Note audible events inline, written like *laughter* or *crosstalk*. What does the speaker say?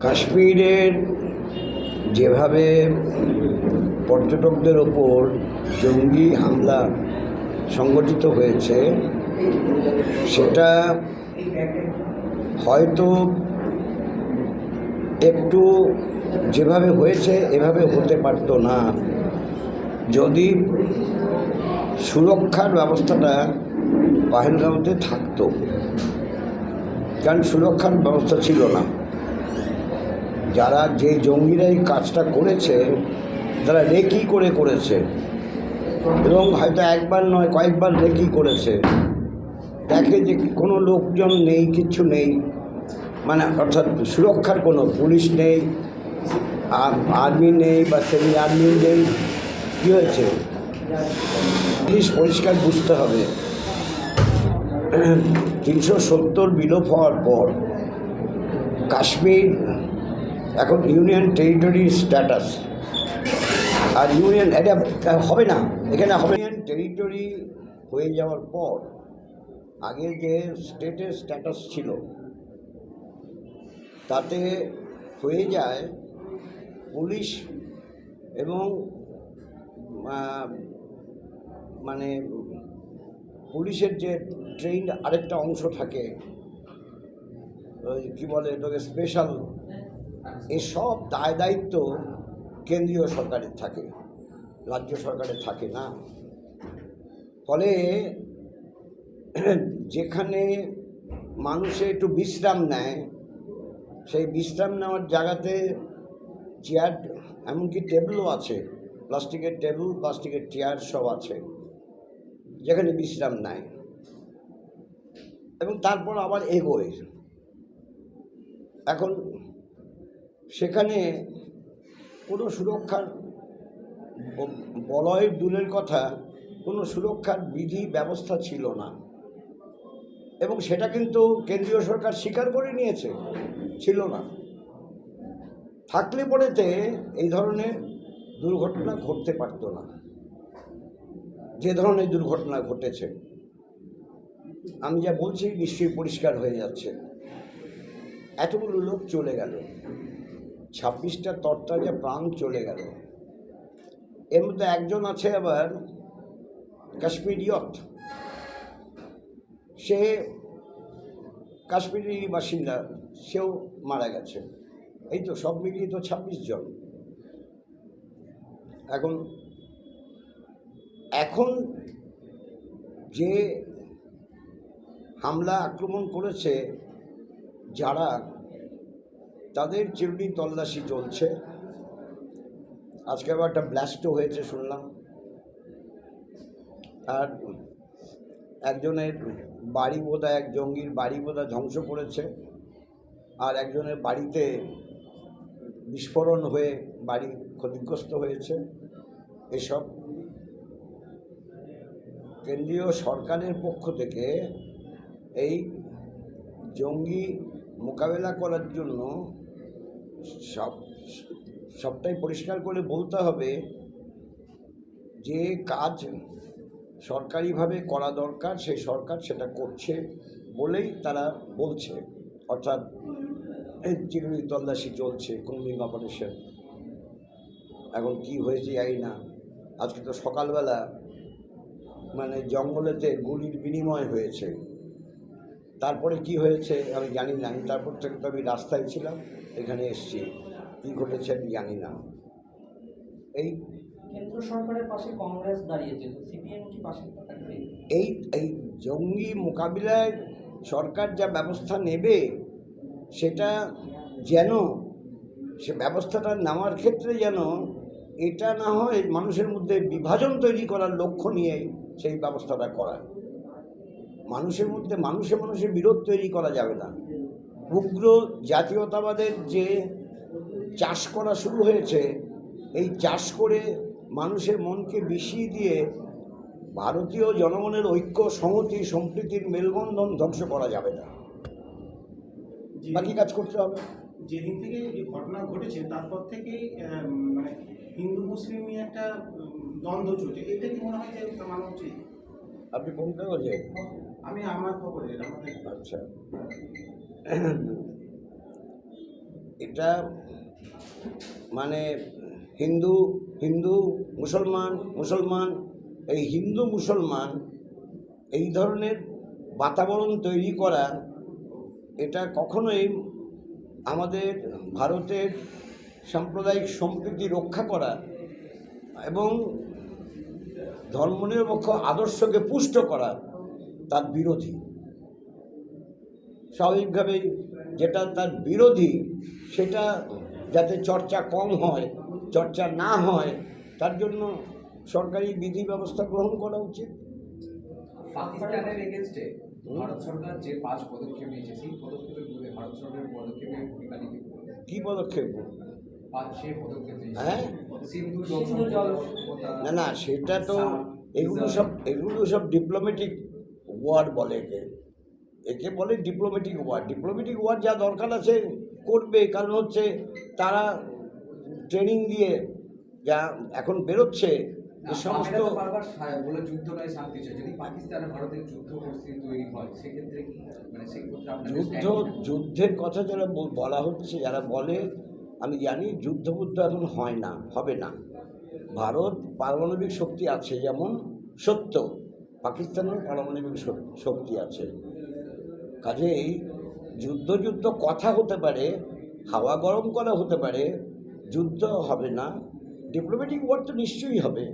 কাশ্মীরের যেভাবে পর্যটকদের ওপর জঙ্গি হামলা সংগঠিত হয়েছে, সেটা হয়তো একটু যেভাবে হয়েছে, এভাবে হতে পারতো না। যদি সুরক্ষার ব্যবস্থাটা পাহেলগাঁওতে থাকতো, কারণ সুরক্ষার ব্যবস্থা ছিল না। যারা যে জঙ্গিরা এই কাজটা করেছে, তারা রেকি করে করেছে। এবং হয়তো একবার নয়, কয়েকবার রেকি করেছে। দেখে যে কোনো লোকজন নেই কিচ্ছু নেই। মানে অর্থাৎ সুরক্ষার কোনো পুলিশ নেই আর্মি নেই বা সেমি আর্মি নেই। কী হয়েছে? পুলিশ পরিষ্কার বুঝতে হবে। তিনশো সত্তর বিলোপ হওয়ার পর কাশ্মীর এখন ইউনিয়ন টেরিটরির স্ট্যাটাস। আর ইউনিয়ন, এটা হবে না, এখানে হবে ইউনিয়ন টেরিটরি হয়ে যাওয়ার পর, আগে যে স্টেটের স্ট্যাটাস ছিল, তাতে হয়ে যায় পুলিশ এবং মানে পুলিশের যে ট্রেন আরেকটা অংশ থাকে কী বলে, এটাকে স্পেশাল এসব দায় দায়িত্ব কেন্দ্রীয় সরকারের থাকে, রাজ্য সরকারের থাকে না। ফলে *clears throat* যেখানে মানুষে একটু বিশ্রাম নেয়, সেই বিশ্রাম নেওয়ার জায়গাতে চেয়ার, এমনকি টেবিলও আছে, প্লাস্টিকের টেবিল, প্লাস্টিকের চেয়ার সব আছে, যেখানে বিশ্রাম নেয়। এবং তারপর আবার এগোয়। এখন সেখানে কোনো সুরক্ষার বলয়ের দূরের কথা কোনো সুরক্ষার বিধি ব্যবস্থা ছিল না। এবং সেটা কিন্তু কেন্দ্রীয় সরকার স্বীকার করে নিয়েছে, ছিল না। থাকলে পরেতে এই ধরনের দুর্ঘটনা ঘটতে পারতো না। যে ধরনের দুর্ঘটনা ঘটেছে। আমি যা বলছি নিশ্চয়ই পরিষ্কার হয়ে যাচ্ছে। এতগুলো লোক চলে গেল। ছাব্বিশটা তরতাজা প্রাণ চলে গেল। এর মধ্যে একজন আছে আবার কাশ্মীরিয়ত সে কাশ্মীরি বাসিন্দা, সেও মারা গেছে। এই তো সব মিলিয়ে তো ছাব্বিশ জন। এখন এখন যে হামলা আক্রমণ করেছে, যারা তাদের চিরুনি তল্লাশি চলছে। আজকে আবার একটা ব্লাস্টও হয়েছে শুনলাম। আর একজনের বাড়ি বোধহয়, এক জঙ্গির বাড়ি বোধহয় ধ্বংস করেছে আর একজনের বাড়িতে বিস্ফোরণ হয়ে বাড়ি ক্ষতিগ্রস্ত হয়েছে। এসব কেন্দ্রীয় সরকারের পক্ষ থেকে এই জঙ্গি মোকাবেলা করার জন্য সব, সবটাই পরিষ্কার করে বলতে হবে যে কাজ সরকারিভাবে করা দরকার, সেই সরকার সেটা করছে বলেই তারা বলছে। অর্থাৎ চিরুনি তল্লাশি চলছে কুম্বিং অপারেশন এখন কি হয়েছে জানি না। আজকে তো সকালবেলা মানে জঙ্গলেতে গুলির বিনিময় হয়েছে। তারপরে কি হয়েছে আমি জানি না। আমি তারপর থেকে তো আমি রাস্তায় ছিলাম এখানে এসছি। কী ঘটেছে আমি জানি না। এই কেন্দ্র সরকারের পাশে কংগ্রেস দাঁড়িয়েছে সিপিএম কি পাশে এই এই জঙ্গি মোকাবিলায় সরকার যা ব্যবস্থা নেবে সেটা যেন সে ব্যবস্থাটা নেওয়ার ক্ষেত্রে যেন এটা না হয় মানুষের মধ্যে বিভাজন তৈরি করার লক্ষ্য নিয়ে সেই ব্যবস্থাটা করা। মানুষের মধ্যে মানুষে মানুষে বিরোধ তৈরি করা যাবে না। উগ্র জাতীয়তাবাদের যে চাষ করা শুরু হয়েছে এই চাষ করে মানুষের মনকে বিষিয়ে দিয়ে ভারতীয় জনগণের ঐক্য সংহতি সম্প্রীতির মেলবন্ধন ধ্বংস করা যাবে না। বাকি কাজ করতে হবে। যেদিন থেকে এই ঘটনা ঘটেছে তারপর থেকেই মানে হিন্দু মুসলিম নিয়ে একটা দ্বন্দ্ব চলছে। এটা কি মনে হয় যে মানা উচিত? আপনি কোন কাগজে? আমি আমার খবরে আমাদের আচ্ছা। এটা মানে হিন্দু হিন্দু মুসলমান মুসলমান এই হিন্দু মুসলমান এই ধরনের বাতাবরণ তৈরি করা এটা কখনোই আমাদের ভারতের সাম্প্রদায়িক সম্প্রীতি রক্ষা করা এবং ধর্মনিরপেক্ষ আদর্শকে পুষ্ট করা তার বিরোধী। স্বাভাবিকভাবেই যেটা তার বিরোধী সেটা যাতে চর্চা কম হয় চর্চা না হয় তার জন্য সরকারি বিধি ব্যবস্থা গ্রহণ করা উচিত। পাকিস্তানের এগেনস্টে ভারত সরকার যে পাঁচ পদক্ষেপ নিয়েছে সেই পদক্ষেপের বিরুদ্ধে ভারত সরকারের পদক্ষেপের ভূমিকা নিতে কি পদক্ষেপ? পাঁচ সেই পদক্ষেপ হ্যাঁ? না না সেটা তো এগুলো সব এগুলো সব ডিপ্লোম্যাটিক ওয়ার্ড বলে একে। একে বলে ডিপ্লোম্যাটিক ওয়ার্ড ডিপ্লোম্যাটিক ওয়ার্ড যা দরকার আছে করবে। কারণ হচ্ছে তারা ট্রেনিং দিয়ে যা এখন বেরোচ্ছে সমস্ত বলে যুদ্ধ নয় শান্তি চাই। যদি পাকিস্তান ভারতের যুদ্ধ পরিস্থিতি তৈরি হয় সেক্ষেত্রে মানে যুদ্ধ যুদ্ধের কথা যারা বলা হচ্ছে যারা বলে আমি জানি যুদ্ধ বুদ্ধ এখন হয় না, হবে না। ভারত পারমাণবিক শক্তি আছে যেমন সত্য পাকিস্তানের পারমাণবিক শক্তি আছে। কাজেই যুদ্ধ যুদ্ধ কথা হতে পারে, হাওয়া গরম করা হতে পারে, যুদ্ধ হবে না ডিপ্লোম্যাটিক ওয়ার তো নিশ্চয়ই হবে।